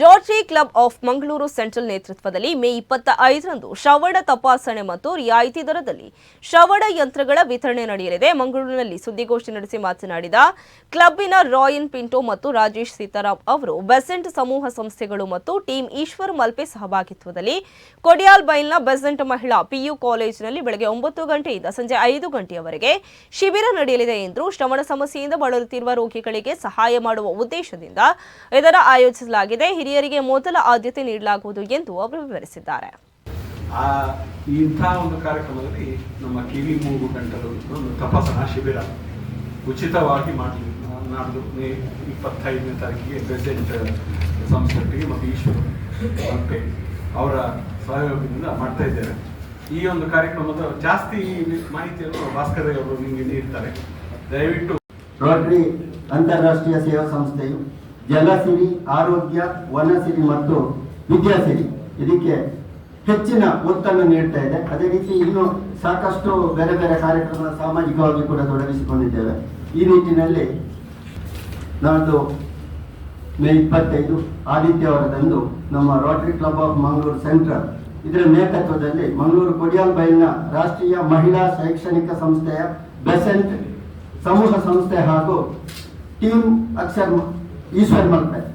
Rotary club of Mangaluru central ನೇತೃತ್ವದಲ್ಲಿ May ಇಪ್ಪತ್ತ ಐದರಂದು ಶ್ರವಣ ತಪಾಸಣೆ ಮತ್ತು ರಿಯಾಯಿತಿ ದರದಲ್ಲಿ ಶ್ರವಣ ಯಂತ್ರಗಳ ವಿತರಣೆ ನಡೆಯಲಿದೆ. ಮಂಗಳೂರಿನಲ್ಲಿ ಸುದ್ದಿಗೋಷ್ಠಿ ನಡೆಸಿ ಮಾತನಾಡಿದ ಕ್ಲಬ್ಬಿನ ರಾಯನ್ ಪಿಂಟೋ ಮತ್ತು ರಾಜೇಶ್ ಸೀತಾರಾಮ್ ಅವರು, ಬೆಸೆಂಟ್ ಸಮೂಹ ಸಂಸ್ಥೆಗಳು ಮತ್ತು ಟೀಮ್ ಈಶ್ವರ್ ಮಲ್ಪೆ ಸಹಭಾಗಿತ್ವದಲ್ಲಿ ಕೊಡಿಯಾಲ್ ಬೈಲ್ನ ಬೆಸೆಂಟ್ ಮಹಿಳಾ ಪಿಯು ಕಾಲೇಜಿನಲ್ಲಿ ಬೆಳಗ್ಗೆ ಒಂಬತ್ತು ಗಂಟೆಯಿಂದ ಸಂಜೆ ಐದು ಗಂಟೆಯವರೆಗೆ ಶಿಬಿರ ನಡೆಯಲಿದೆ ಎಂದು ಶ್ರವಣ ಸಮಸ್ಯೆಯಿಂದ ಬಳಲುತ್ತಿರುವ ರೋಗಿಗಳಿಗೆ ಸಹಾಯ ಮಾಡುವ ಉದ್ದೇಶದಿಂದ ಇದರ ಆಯೋಜಿಸಲಾಗಿದೆ. ಹಿರಿಯರಿಗೆ ಮೊದಲ ಆದ್ಯತೆ ನೀಡಲಾಗುವುದು ಎಂದು ಅವರು ವಿವರಿಸಿದ್ದಾರೆ. ಆ ಇಂಥ ಒಂದು ಕಾರ್ಯಕ್ರಮದಲ್ಲಿ ನಮ್ಮ ಕಿವಿ ಮೂಗು ಗಂಟಲು ಒಂದು ತಪಾಸಣಾ ಶಿಬಿರ ಉಚಿತವಾಗಿ ಮಾಡಲಿ ನಾಡ್ದು ಮೇ ಇಪ್ಪತ್ತೈದನೇ ತಾರೀಕಿಗೆ ಪ್ರೆಸಿಡೆಂಟ್ ಸಂಸ್ಥೆಗೆ ಮತ್ತು ಈಶ್ವರ ಅವರ ಸಹಯೋಗದಿಂದ ಮಾಡ್ತಾ ಇದ್ದೇವೆ. ಈ ಒಂದು ಕಾರ್ಯಕ್ರಮದ ಜಾಸ್ತಿ ಮಾಹಿತಿಯನ್ನು ಭಾಸ್ಕರ್ ಅವರು ನಿಮಗೆ ನೀಡ್ತಾರೆ. ದಯವಿಟ್ಟು ರೋಟರಿ ಅಂತಾರಾಷ್ಟ್ರೀಯ ಸೇವಾ ಸಂಸ್ಥೆಯು ಜಲಸಿರಿ ಆರೋಗ್ಯ ವನಸಿರಿ ಮತ್ತು ವಿದ್ಯಾಸಿರಿ ಇದಕ್ಕೆ ಹೆಚ್ಚಿನ ಒತ್ತನ್ನು ನೀಡ್ತಾ ಇದೆ. ಅದೇ ರೀತಿ ಇನ್ನು ಸಾಕಷ್ಟು ಬೇರೆ ಬೇರೆ ಕಾರ್ಯಕ್ರಮ ಸಾಮಾಜಿಕವಾಗಿ ಕೂಡ ತೊಡಗಿಸಿಕೊಂಡಿದ್ದೇವೆ. ಈ ನಿಟ್ಟಿನಲ್ಲಿ ನಾಡ್ದು ಮೇ ಇಪ್ಪತ್ತೈದು ಆದಿತ್ಯವಾರದಂದು ನಮ್ಮ rotary club of Mangaluru central ಇದರ ನೇತೃತ್ವದಲ್ಲಿ ಮಂಗಳೂರು ಕೊಡಿಯಾಲ್ ಬೈಲ್ನ ರಾಷ್ಟ್ರೀಯ ಮಹಿಳಾ ಶೈಕ್ಷಣಿಕ ಸಂಸ್ಥೆಯ ಬೆಸೆಂಟ್ ಸಮೂಹ ಸಂಸ್ಥೆ ಹಾಗೂ ಟೀಮ್ ಅಕ್ಷರ್ 이 소리만 빼.